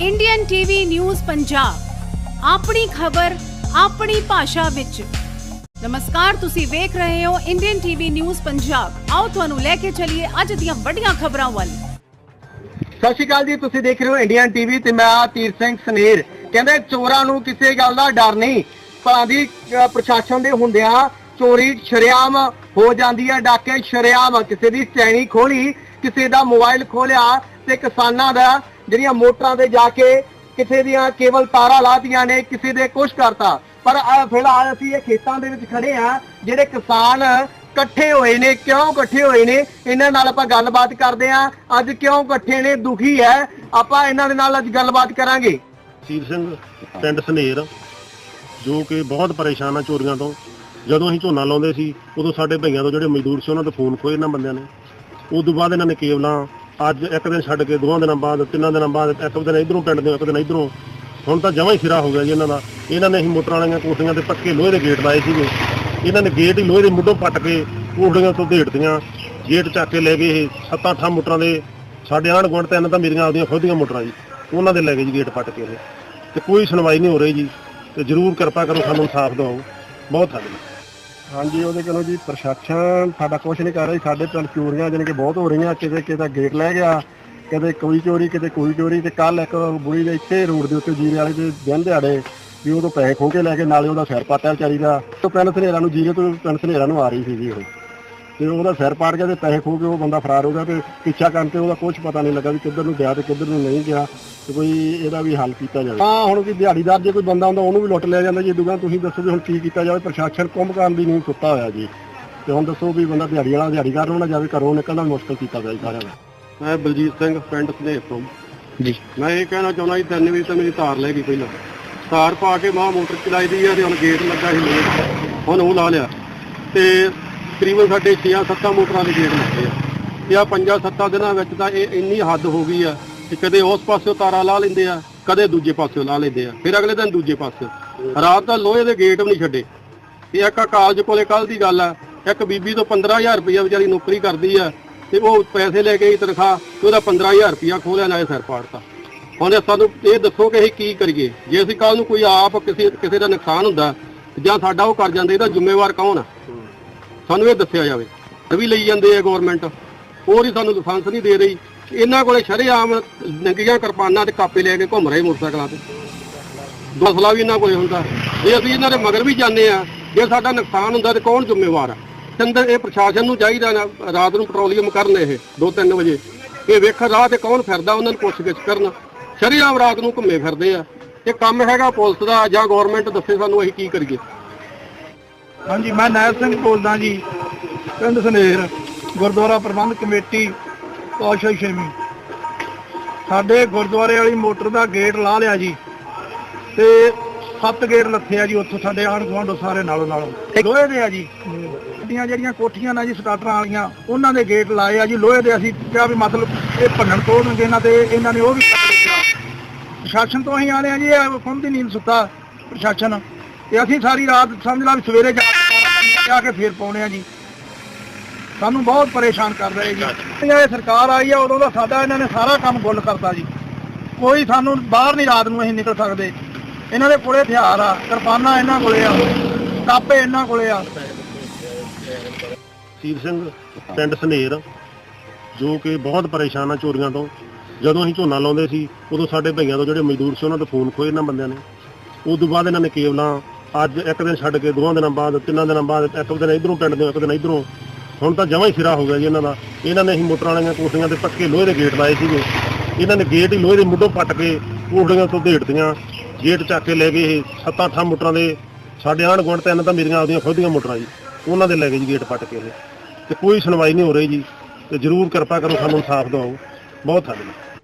Indian TV news Punjab ਆਪਣੀ ਖਬਰ, ਆਪਣੀ ਭਾਸ਼ਾ ਵਿੱਚ। ਨਮਸਕਾਰ, ਤੁਸੀਂ ਵੇਖ ਰਹੇ ਹੋ ਇੰਡੀਅਨ ਟੀਵੀ ਨਿਊਜ਼ ਪੰਜਾਬ ਆਓ ਤੁਹਾਨੂੰ ਲੈ ਕੇ ਚੱਲੀਏ ਅੱਜ ਦੀਆਂ ਵੱਡੀਆਂ ਖਬਰਾਂ ਵੱਲ। ਸਤਿ ਸ਼੍ਰੀ ਅਕਾਲ ਜੀ, ਤੁਸੀਂ ਦੇਖ ਰਹੇ ਹੋ ਇੰਡੀਅਨ ਟੀਵੀ ਤੇ ਮੈਂ ਤੀਰ ਸਿੰਘ ਸਨੇਰ। ਕਹਿੰਦੇ ਚੋਰਾਂ ਨੂੰ ਕਿਸੇ ਗੱਲ ਦਾ ਡਰ ਨਹੀਂ। ਭਲਾਂ ਦੀ ਪ੍ਰਸ਼ਾਸਨ ਦੇ ਹੁੰਦਿਆਂ ਚੋਰੀ ਸ਼ਰੇਆਮ ਹੋ ਜਾਂਦੀ ਹੈ, ਡਾਕੇ ਸ਼ਰੇਆਮ। ਕਿਸੇ ਦੀ ਚੈਨੀ ਖੋਲੀ ਕਿਸੇ ਦਾ ਮੋਬਾਈਲ ਖੋਲਿਆ ਤੇ ਕਿਸਾਨਾਂ ਦਾ ਜਿਹੜੀਆਂ ਮੋਟਰਾਂ ਤੇ ਜਾ ਕੇ ਕਿਸੇ ਦੀਆਂ ਕੇਵਲ ਤਾਰਾਂ ਲਾਤੀਆਂ ਨੇ, ਕਿਸੇ ਦੇ ਕੁਛ ਕਰਤਾ। ਪਰ ਫਿਲਹਾਲ ਅਸੀਂ ਇਹ ਖੇਤਾਂ ਦੇ ਵਿੱਚ ਖੜੇ ਆ ਜਿਹੜੇ ਕਿਸਾਨ ਇਕੱਠੇ ਹੋਏ ਨੇ। ਕਿਉਂ ਇਕੱਠੇ ਹੋਏ ਨੇ? ਇਹਨਾਂ ਨਾਲ ਆਪਾਂ ਗੱਲਬਾਤ ਕਰਦੇ ਆ ਅੱਜ ਕਿਉਂ ਇਕੱਠੇ ਨੇ? ਦੁਖੀ ਹੈ। ਆਪਾਂ ਇਹਨਾਂ ਦੇ ਨਾਲ ਅੱਜ ਗੱਲਬਾਤ ਕਰਾਂਗੇ। ਸੀਰ ਸਿੰਘ, ਪਿੰਡ ਸਨੇਰ, ਜੋ ਕਿ ਬਹੁਤ ਪਰੇਸ਼ਾਨ ਆ ਚੋਰੀਆਂ ਤੋਂ। ਜਦੋਂ ਅਸੀਂ ਝੋਨਾ ਲਾਉਂਦੇ ਸੀ, ਉਦੋਂ ਸਾਡੇ ਭਈਆਂ ਤੋਂ ਜਿਹੜੇ ਮਜ਼ਦੂਰ ਸੀ, ਉਹਨਾਂ ਤੋਂ ਫੋਨ ਖੋਏ ਇਹਨਾਂ ਬੰਦਿਆਂ ਨੇ। ਉਸ ਤੋਂ ਬਾਅਦ ਇਹਨਾਂ ਨੇ ਕੇਵਲਾਂ ਅੱਜ ਇੱਕ ਦਿਨ ਛੱਡ ਕੇ, ਦੋਹਾਂ ਦਿਨਾਂ ਬਾਅਦ, ਤਿੰਨਾਂ ਦਿਨਾਂ ਬਾਅਦ, ਇੱਕ ਦਿਨ ਇਧਰੋਂ ਪਿੰਡ ਦੇ, ਇੱਕ ਦਿਨ ਇਧਰੋਂ। ਹੁਣ ਤਾਂ ਜਮਾਂ ਹੀ ਸਿਰਾ ਹੋ ਗਿਆ ਜੀ ਇਹਨਾਂ ਦਾ। ਇਹਨਾਂ ਨੇ ਅਸੀਂ ਮੋਟਰਾਂ ਵਾਲੀਆਂ ਕੋਠੀਆਂ ਤੇ ਪੱਕੇ ਲੋਹੇ ਦੇ ਗੇਟ ਲਾਏ ਸੀਗੇ। ਇਹਨਾਂ ਨੇ ਗੇਟ ਹੀ ਲੋਹੇ ਦੇ ਮੁੱਢੋਂ ਪੱਟ ਕੇ ਕੋਠੀਆਂ ਤੋਂ ਢੇੜਤੀਆਂ ਗੇਟ ਚੱਕ ਕੇ ਲੈ ਗਏ ਇਹ ਸੱਤਾਂ ਅੱਠਾਂ ਮੋਟਰਾਂ ਦੇ। ਸਾਡੇ ਆਂਢ ਗੁਆਂਢ ਤਿੰਨ ਤਾਂ ਮੇਰੀਆਂ ਆਪਦੀਆਂ ਖੁਦ ਦੀਆਂ ਮੋਟਰਾਂ ਜੀ। ਉਹਨਾਂ ਦੇ ਲੈ ਗਏ ਜੀ ਗੇਟ ਪੱਟ ਕੇ ਇਹ। ਤੇ ਕੋਈ ਸੁਣਵਾਈ ਨਹੀਂ ਹੋ ਰਹੀ ਜੀ। ਤੇ ਜਰੂਰ ਕਿਰਪਾ ਕਰੋ ਸਾਨੂੰ ਇਨਸਾਫ ਦਿਵਾਓ। ਬਹੁਤ ਧੰਨਵਾਦ। ਹਾਂਜੀ, ਉਹਦੇ ਕੋਲੋਂ ਜੀ ਪ੍ਰਸ਼ਾਸਨ ਸਾਡਾ ਕੁਝ ਨਹੀਂ ਕਰ ਰਿਹਾ ਸਾਡੇ ਪਿੰਡ ਚੋਰੀਆਂ ਜਾਣੀ ਕਿ ਬਹੁਤ ਹੋ ਰਹੀਆਂ, ਕਿਤੇ ਕਿਤੇ ਗੇਟ ਲੈ ਗਿਆ, ਕਿਤੇ ਕੋਈ ਚੋਰੀ, ਕਿਤੇ ਕੋਈ ਚੋਰੀ, ਤੇ ਕੱਲ ਇੱਕ ਬੁੜੀ ਦੇ ਇੱਥੇ ਰੋਡ ਦੇ ਉੱਤੇ ਜੀਰੇ ਵਾਲੇ ਦੇ ਦਿਨ ਦਿਹਾੜੇ, ਵੀ ਉਹ ਤੋਂ ਪੈਸੇ ਖੋਹ ਕੇ ਲੈ ਕੇ ਨਾਲੇ ਉਹਦਾ ਸਿਰ ਪਾਟਿਆ ਵਿਚਾਰੀ ਦਾ। ਤੋਂ ਪਿੰਡ ਸਨੇਰਾ ਨੂੰ, ਜੀਰੇ ਤੋਂ ਪਿੰਡ ਸਨੇਰਾ ਨੂੰ ਆ ਰਹੀ ਸੀ ਜੀ ਉਹ। ਤੇ ਉਹਦਾ ਸਿਰ ਪਾੜ ਗਿਆ ਤੇ ਪੈਸੇ ਖੋਹ ਕੇ ਉਹ ਬੰਦਾ ਫਰਾਰ ਹੋ ਗਿਆ ਤੇ ਪਿੱਛਾ ਕਰਨ ਤੇ ਉਹਦਾ ਕੁਝ ਪਤਾ ਨਹੀਂ ਲੱਗਾ ਵੀ ਕਿੱਧਰ ਨੂੰ ਗਿਆ ਤੇ ਕਿੱਧਰ ਨੂੰ ਨਹੀਂ ਗਿਆ ਤੇ ਕੋਈ ਇਹਦਾ ਵੀ ਹੱਲ ਕੀਤਾ ਜਾਵੇ। ਹਾਂ ਹੁਣ ਵੀ ਦਿਹਾੜੀਦਾਰ ਜੇ ਕੋਈ ਬੰਦਾ ਹੁੰਦਾ ਉਹਨੂੰ ਵੀ ਲੁੱਟ ਲਿਆ ਜਾਂਦਾ ਜੀ। ਦੁਕਾਨ ਤੁਸੀਂ ਦੱਸੋ ਵੀ ਹੁਣ ਕੀ ਕੀਤਾ ਜਾਵੇ। ਪ੍ਰਸ਼ਾਸਨ ਕੁੰਭਕਾਰਨ ਦੀ ਨਹੀਂ ਸੁੱਤਾ ਹੋਇਆ ਜੀ। ਤੇ ਹੁਣ ਦੱਸੋ ਵੀ ਬੰਦਾ ਦਿਹਾੜੀ ਵਾਲਾ ਦਿਹਾੜੀਦਾਰ ਨਾ ਜਾਵੇ ਘਰੋਂ ਨਿਕਲਣਾ ਵੀ ਮੁਸ਼ਕਲ ਕੀਤਾ ਪਿਆ ਜੀ ਸਾਰਿਆਂ ਦਾ। ਮੈਂ ਬਲਜੀਤ ਸਿੰਘ ਪਿੰਡ ਸਨੇਹ ਤੋਂ। ਜੀ। ਮੈਂ ਇਹ ਕਹਿਣਾ ਚਾਹੁੰਦਾ ਜੀ ਤਿੰਨ ਵਜੇ ਤਾਂ ਮੇਰੀ ਤਾਰ ਲੈ ਗਈ ਪਹਿਲਾਂ। ਤਾਰ ਪਾ ਕੇ ਮਾਂ ਮੋਟਰ ਚਲਾਈ ਦੀ ਆ ਤੇ ਹੁਣ ਗੇਟ ਲੱਗਾ ਸੀ ਲੋਕ ਹੁਣ ਉਹ ਲਾ ਲਿਆ। ਤੇ ਤਕਰੀਬਨ ਸਾਡੇ 6-7 ਮੋਟਰਾਂ ਦੇ ਗੇਟ ਲੱਗੇ ਆ। ਤੇ ਆ 5-7 ਦਿਨਾਂ ਵਿੱਚ ਤਾਂ ਇਹ ਇੰਨੀ ਹੱਦ ਹੋ ਗਈ ਆ ਕਿ ਕਦੇ ਉਸ ਪਾਸਿਓਂ ਤਾਰਾ ਲਾ ਲੈਂਦੇ ਆ, ਕਦੇ ਦੂਜੇ ਪਾਸਿਓਂ ਲਾ ਲੈਂਦੇ ਆ। ਫਿਰ ਅਗਲੇ ਦਿਨ ਦੂਜੇ ਪਾਸੇ ਰਾਤ ਦਾ ਲੋਹੇ ਦੇ ਗੇਟ ਵੀ ਨਹੀਂ ਛੱਡੇ। ਤੇ ਇੱਕ ਕਾਲਜ ਕੋਲੇ ਕੱਲ ਦੀ ਗੱਲ ਆ, ਇੱਕ ਬੀਬੀ ਤੋਂ 15000 ਰੁਪਇਆ ਵਿਚਾਰੀ ਨੌਕਰੀ ਕਰਦੀ ਆ, ਤੇ ਉਹ ਪੈਸੇ ਲੈ ਕੇ ਗਈ ਤਨਖਾਹ, ਤੇ ਉਹਦਾ 15000 ਰੁਪਇਆ ਖੋਲਿਆ ਨਾਲੇ ਸਿਰ ਪਾੜਤਾ। ਹੁਣ ਸਾਨੂੰ ਇਹ ਦੱਸੋ ਕਿ ਅਸੀਂ ਕੀ ਕਰੀਏ? ਜੇ ਅਸੀਂ ਕੱਲ ਨੂੰ ਕੋਈ ਆਪ ਕਿਸੇ ਕਿਸੇ ਦਾ ਨੁਕਸਾਨ ਹੁੰਦਾ, ਜਾਂ ਸਾਡਾ ਉਹ ਕਰ ਜਾਂਦੇ, ਇਹਦਾ ਜ਼ਿੰਮੇਵਾਰ ਕੌਣ ਆ? ਸਾਨੂੰ ਇਹ ਦੱਸਿਆ ਜਾਵੇ। ਵੀ ਲਈ ਜਾਂਦੇ ਆ ਗਵਰਨਮੈਂਟ ਹੋਰ ਹੀ ਸਾਨੂੰ ਲਾਇਸੈਂਸ ਨਹੀਂ ਦੇ ਰਹੀ। ਇਹਨਾਂ ਕੋਲੇ ਸ਼ਰੇਆਮ ਨੰਗੀਆਂ ਕਿਰਪਾਨਾਂ ਤੇ ਕਾਪੇ ਲੈ ਕੇ ਘੁੰਮ ਰਹੇ ਮੋਟਰਸਾਈਕਲਾਂ ਤੇ। ਦਸਲਾ ਵੀ ਇਹਨਾਂ ਕੋਲੇ ਹੁੰਦਾ। ਜੇ ਅਸੀਂ ਇਹਨਾਂ ਦੇ ਮਗਰ ਵੀ ਜਾਂਦੇ ਆ, ਜੇ ਸਾਡਾ ਨੁਕਸਾਨ ਹੁੰਦਾ ਤੇ ਕੌਣ ਜ਼ਿੰਮੇਵਾਰ ਆ? ਚੰਦਰ, ਇਹ ਪ੍ਰਸ਼ਾਸਨ ਨੂੰ ਚਾਹੀਦਾ ਨਾ, ਰਾਤ ਨੂੰ ਪੈਟਰੋਲੀਅਮ ਕਰਨ ਇਹ 2-3 ਵਜੇ। ਇਹ ਵੇਖਣ ਰਾਹ ਤੇ ਕੌਣ ਫਿਰਦਾ, ਉਹਨਾਂ ਨੂੰ ਪੁੱਛਗਿੱਛ ਕਰਨ। ਸ਼ਰੇਆਮ ਰਾਤ ਨੂੰ ਘੁੰਮੇ ਫਿਰਦੇ ਆ। ਇਹ ਕੰਮ ਹੈਗਾ ਪੁਲਿਸ ਦਾ ਜਾਂ ਗਵਰਨਮੈਂਟ ਦੱਸੇ ਸਾਨੂੰ ਅਸੀਂ ਕੀ ਕਰੀਏ। ਹਾਂਜੀ ਮੈਂ ਨਾਇਬ ਸਿੰਘ ਬੋਲਦਾ ਜੀ ਪਿੰਡ ਸਨੇਰ ਗੁਰਦੁਆਰਾ ਪ੍ਰਬੰਧ ਕਮੇਟੀ ਪਾਸ਼ਾ ਛੇਵੀਂ। ਸਾਡੇ ਗੁਰਦੁਆਰੇ ਵਾਲੀ ਮੋਟਰ ਦਾ ਗੇਟ ਲਾ ਲਿਆ ਜੀ ਤੇ ਸੱਤ ਗੇਟ ਲੱਥੇ ਆ ਜੀ ਉੱਥੋਂ ਸਾਡੇ ਆਣ ਗੁਆਂਢੋਂ ਸਾਰੇ ਨਾਲੋਂ ਨਾਲੋਂ। ਲੋਹੇ ਦੇ ਆ ਜੀ ਸਾਡੀਆਂ ਜਿਹੜੀਆਂ ਕੋਠੀਆਂ ਨੇ ਜੀ ਸਟਾਰਟਰਾਂ ਵਾਲੀਆਂ ਉਹਨਾਂ ਦੇ ਗੇਟ ਲਾਏ ਆ ਜੀ ਲੋਹੇ ਦੇ ਅਸੀਂ ਕਿਹਾ ਵੀ ਮਤਲਬ ਇਹ ਭੰਨਣ ਤੋੜਨਗੇ ਇਹਨਾਂ ਤੇ ਇਹਨਾਂ ਨੇ ਉਹ ਵੀ ਪ੍ਰਸ਼ਾਸਨ ਤੋਂ ਅਸੀਂ ਆਲੇ ਆ ਜੀ ਇਹ ਫੋਨ ਦੀ ਨੀਂਦ ਸੁੱਤਾ ਪ੍ਰਸ਼ਾਸਨ ਤੇ ਅਸੀਂ ਸਾਰੀ ਰਾਤ ਸਮਝ ਲਾ ਵੀ ਸਵੇਰੇ ਜਾ ਜਾ ਕੇ ਫੇਰ ਪਾਉਣੇ ਆ ਜੀ। ਸਾਨੂੰ ਬਹੁਤ ਪਰੇਸ਼ਾਨ ਕਰ ਰਹੇ ਜੀ। ਇਹ ਸਰਕਾਰ ਆਈ ਆ, ਉਦੋਂ ਦਾ ਸਾਡਾ ਇਹਨਾਂ ਨੇ ਸਾਰਾ ਕੰਮ ਗੁੱਲ ਕਰਤਾ ਜੀ। ਕੋਈ ਸਾਨੂੰ ਬਾਹਰ ਨਹੀਂ ਰਾਤ ਨੂੰ ਅਸੀਂ ਨਿਕਲ ਸਕਦੇ। ਇਹਨਾਂ ਦੇ ਕੋਲੇ ਹਥਿਆਰ ਆ, ਕਿਰਪਾਨਾਂ ਇਹਨਾਂ ਕੋਲੇ ਆ ਕਾਪੇ ਇਹਨਾਂ ਕੋਲੇ ਆ। ਸੀਰ ਸਿੰਘ, ਪਿੰਡ ਸਨੇਰ, ਜੋ ਕਿ ਬਹੁਤ ਪਰੇਸ਼ਾਨ ਆ ਚੋਰੀਆਂ ਤੋਂ। ਜਦੋਂ ਅਸੀਂ ਝੋਨਾ ਲਾਉਂਦੇ ਸੀ, ਉਦੋਂ ਸਾਡੇ ਭਈਆਂ ਤੋਂ ਜਿਹੜੇ ਮਜ਼ਦੂਰ ਸੀ, ਉਹਨਾਂ ਤੋਂ ਫੋਨ ਖੋਏ ਇਹਨਾਂ ਬੰਦਿਆਂ ਨੇ। ਉਸ ਤੋਂ ਬਾਅਦ ਇਹਨਾਂ ਨੇ ਕੇਵਲਾਂ ਅੱਜ ਇੱਕ ਦਿਨ ਛੱਡ ਕੇ, ਦੋਹਾਂ ਦਿਨਾਂ ਬਾਅਦ, ਤਿੰਨਾਂ ਦਿਨਾਂ ਬਾਅਦ, ਇੱਕ ਦਿਨ ਇਧਰੋਂ ਪਿੰਡ ਦੇ, ਇੱਕ ਦਿਨ ਇਧਰੋਂ। ਹੁਣ ਤਾਂ ਜਮਾਂ ਹੀ ਸਿਰਾ ਹੋ ਗਿਆ ਜੀ ਇਹਨਾਂ ਦਾ। ਇਹਨਾਂ ਨੇ ਅਸੀਂ ਮੋਟਰਾਂ ਵਾਲੀਆਂ ਕੋਠੀਆਂ ਤੇ ਪੱਕੇ ਲੋਹੇ ਦੇ ਗੇਟ ਲਾਏ ਸੀਗੇ। ਇਹਨਾਂ ਨੇ ਗੇਟ ਹੀ ਲੋਹੇ ਦੇ ਮੁੱਢੋਂ ਪੱਟ ਕੇ ਕੋਠੀਆਂ ਤੋਂ ਢੇੜਤੀਆਂ ਗੇਟ ਚੱਕ ਕੇ ਲੈ ਗਏ ਇਹ ਸੱਤਾਂ ਅੱਠਾਂ ਮੋਟਰਾਂ ਦੇ। ਸਾਡੇ ਆਂਢ ਗੁਆਂਢ ਤਿੰਨ ਤਾਂ ਮੇਰੀਆਂ ਆਪਦੀਆਂ ਖੁਦ ਦੀਆਂ ਮੋਟਰਾਂ ਜੀ। ਉਹਨਾਂ ਦੇ ਲੈ ਗਏ ਜੀ ਗੇਟ ਪੱਟ ਕੇ ਇਹ। ਤੇ ਕੋਈ ਸੁਣਵਾਈ ਨਹੀਂ ਹੋ ਰਹੀ ਜੀ। ਤੇ ਜਰੂਰ ਕਿਰਪਾ ਕਰੋ ਸਾਨੂੰ ਇਨਸਾਫ ਦਿਵਾਓ। ਬਹੁਤ ਧੰਨਵਾਦ।